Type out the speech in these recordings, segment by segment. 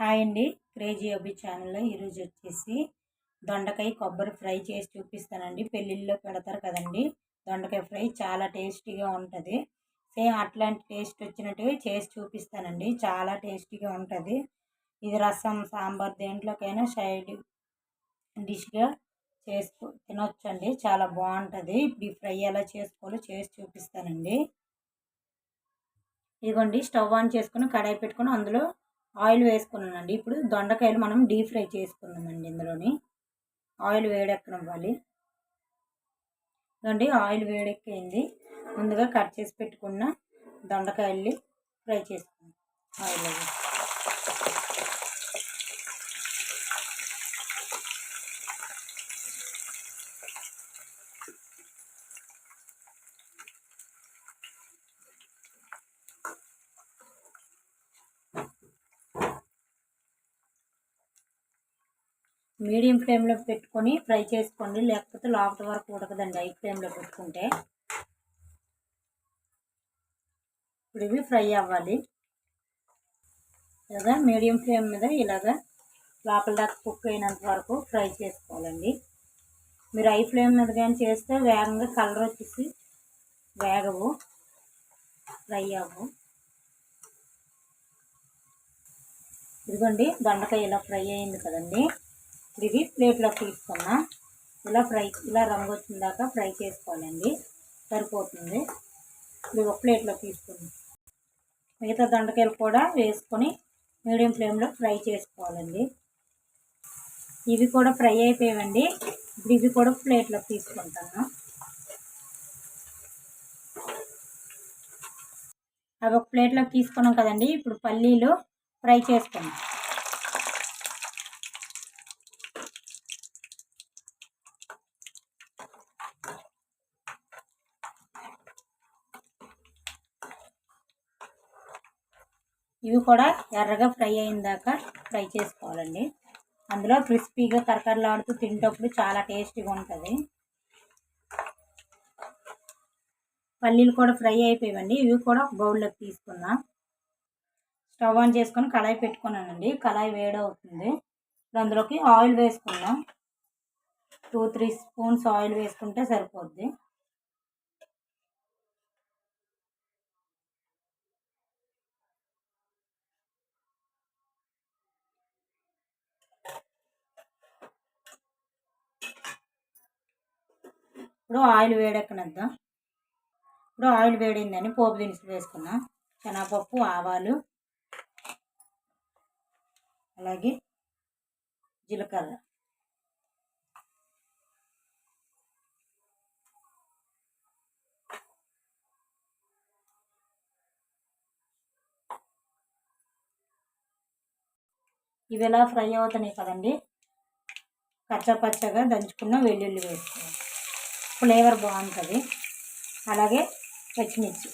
Hi అండి. Crazy అబ్బి ఛానల్లో ఈరోజు వచ్చేసి దొండకాయ కొబ్బరి ఫ్రై చేసి చూపిస్తానండి. పెళ్ళిళ్ళలో పెడతారు కదండి. దొండకాయ ఫ్రై చాలా టేస్టీగా ఉంటుంది. సేమ్ అట్లాంటి టేస్ట్ వచ్చినట్టు చేసి చూపిస్తానండి. చాలా టేస్టీగా ఉంటుంది. ఇది రసం సాంబార్ దేంట్లోకైనా సైడ్ డిష్గా చేసుకో తినొచ్చండి. చాలా బాగుంటుంది. ఇప్పుడు ఈ ఫ్రై ఎలా చేసుకోవాలో చేసి చూపిస్తానండి. ఇదిగోండి స్టవ్ ఆన్ చేసుకుని కడాయి పెట్టుకుని అందులో ఆయిల్ వేసుకున్నానండి. ఇప్పుడు దొండకాయలు మనం డీప్ ఫ్రై చేసుకుందామండి ఇందులోని. ఆయిల్ వేడెక్కనివ్వాలి. ఇదండి ఆయిల్ వేడెక్కింది ముందుగా కట్ చేసి పెట్టుకున్న దొండకాయల్ని ఫ్రై చేసుకుందాం. ఆయిల్ మీడియం ఫ్లేమ్లో పెట్టుకొని ఫ్రై చేసుకోండి. లేకపోతే లోపల వరకు ఉడకదండి. హై ఫ్లేమ్లో పెట్టుకుంటే. ఇప్పుడు ఇవి ఫ్రై అవ్వాలి. ఇలాగా మీడియం ఫ్లేమ్ మీద ఇలాగా లోపల దాకా కుక్ అయినంత వరకు ఫ్రై చేసుకోవాలండి. మీరు హై ఫ్లేమ్ మీద కానీ చేస్తే వేగంగా కలర్ వచ్చేసి వేగవు. ఫ్రై అవ్వు. ఇదిగోండి దొండకాయ ఇలా ఫ్రై అయింది కదండి. ఇది ప్లేట్లోకి తీసుకున్నా. ఇలా ఫ్రై ఇలా రంగు వచ్చిందాక ఫ్రై చేసుకోవాలండి. సరిపోతుంది. ఇది ఒక ప్లేట్లో తీసుకున్నాం. మిగతా దొండకాయలు కూడా వేసుకొని మీడియం ఫ్లేమ్లో ఫ్రై చేసుకోవాలండి. ఇవి కూడా ఫ్రై అయిపోయాయండి. ఇప్పుడు ఇవి కూడా ప్లేట్లోకి తీసుకుంటాను. అవి ఒక ప్లేట్లోకి తీసుకున్నాం కదండి. ఇప్పుడు పల్లీలు ఫ్రై చేసుకున్నాం. ఇవి కూడా ఎర్రగా ఫ్రై అయిన దాకా ఫ్రై చేసుకోవాలండి. అందులో క్రిస్పీగా కరకరలాడుతూ తింటప్పుడు చాలా టేస్టీగా ఉంటుంది. పల్లీలు కూడా ఫ్రై అయిపోయాయండి ఇవి కూడా ఒక బౌల్లోకి తీసుకుందాం స్టవ్ ఆన్ చేసుకొని కళాయి పెట్టుకున్నానండి. కళాయి వేడవుతుంది. ఇప్పుడు అందులోకి ఆయిల్ వేసుకుందాం. టూ త్రీ స్పూన్స్ ఆయిల్ వేసుకుంటే సరిపోద్ది. ఇప్పుడు ఆయిల్ వేడెక్కనిద్దాం? ఇప్పుడు ఆయిల్ వేడిందని పోపు దినుసులు వేసుకున్నాం. శనగపప్పు ఆవాలు అలాగే జీలకర్ర. ఇవి ఎలా ఫ్రై అవుతున్నాయి కదండి? పచ్చపచ్చగా దంచుకున్న వెల్లుల్లి వేసుకోవాలి ఫ్లేవర్ బాగుంటుంది. అలాగే పచ్చిమిర్చి.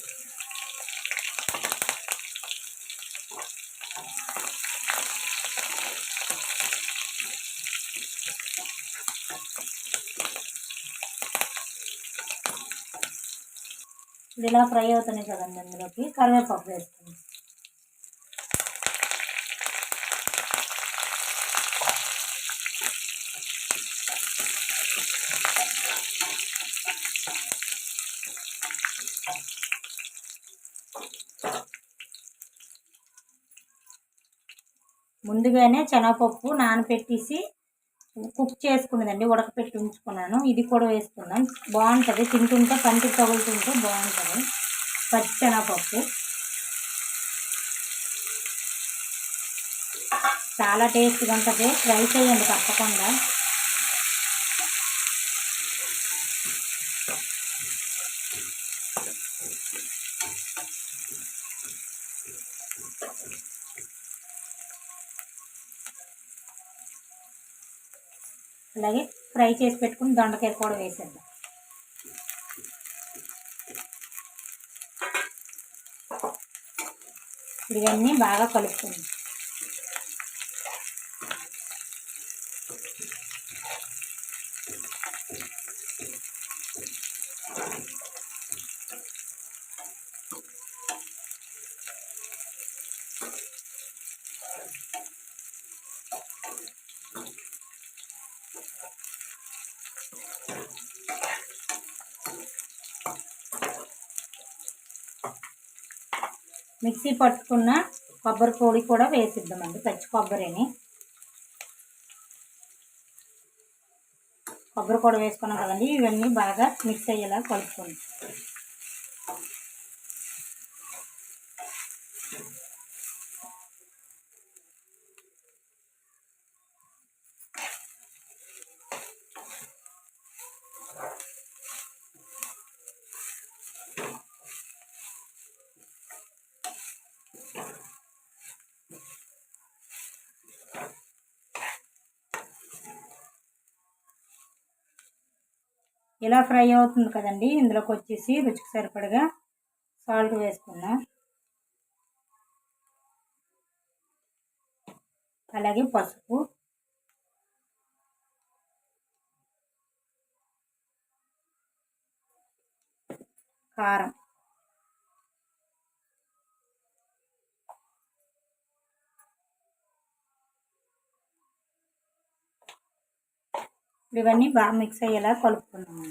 ఇది ఇలా ఫ్రై అవుతున్నాయి కదండి అందులోకి కరివేపాకు వేస్తుంది ముందుగానే శనగపప్పు నానపెట్టేసి కుక్ చేసుకున్నదండి ఉడకపెట్టి ఉంచుకున్నాను. ఇది కూడా వేసుకున్నాను బాగుంటుంది. తింటుంటే పంటి తగులుతుంటే బాగుంటుంది. పచ్చి శనగపప్పు. చాలా టేస్ట్గా ఉంటుంది. ట్రై చేయండి తప్పకుండా. అలాగే ఫ్రై చేసి పెట్టుకుని దొండకాయ కూడా వేసేద్దాం. ఇవన్నీ బాగా కలుపుకుందాం. మిక్సీ పట్టుకున్న కొబ్బరి పొడి కూడా వేసిద్దామండి పచ్చి కొబ్బరిని. కొబ్బరి కూడా వేసుకున్నాం కదండి ఇవన్నీ బాగా మిక్స్ అయ్యేలా కలుపుకోండి. ఇలా ఫ్రై అవుతుంది కదండి. ఇందులోకి వచ్చేసి రుచికి సరిపడగా సాల్ట్ వేసుకున్నాం అలాగే పసుపు. కారం. ఇప్పుడు ఇవన్నీ బాగా మిక్స్ అయ్యేలా కలుపుకున్నాము.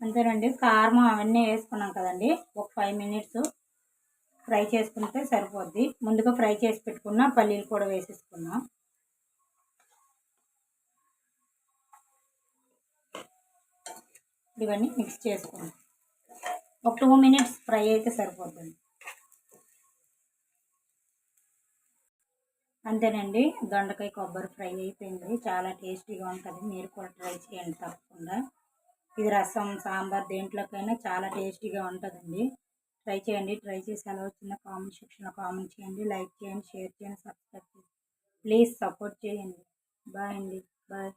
అంతేనండి కారం అవన్నీ వేసుకున్నాం కదండి ఒక ఫైవ్ మినిట్స్ ఫ్రై చేసుకుంటే సరిపోద్ది. ముందుగా ఫ్రై చేసి పెట్టుకున్న పల్లీలు కూడా వేసేసుకున్నాం ఇవన్నీ మిక్స్ చేసుకోండి ఒక టూ మినిట్స్ ఫ్రై అయితే సరిపోతుంది. అంతేనండి దొండకాయ కొబ్బరి ఫ్రై అయిపోయింది. చాలా టేస్టీగా ఉంటుంది. మీరు కూడా ట్రై చేయండి తప్పకుండా. ఇది రసం సాంబార్ దేంట్లోకైనా చాలా టేస్టీగా ఉంటుందండి. ట్రై చేయండి ట్రై చేసి ఎలా వచ్చిందో కామెంట్ సెక్షన్లో కామెంట్ చేయండి. లైక్ చేయండి షేర్ చేయండి సబ్స్క్రైబ్ చేయండి. ప్లీజ్ సపోర్ట్ చేయండి. బాయ్ అండి. బాయ్.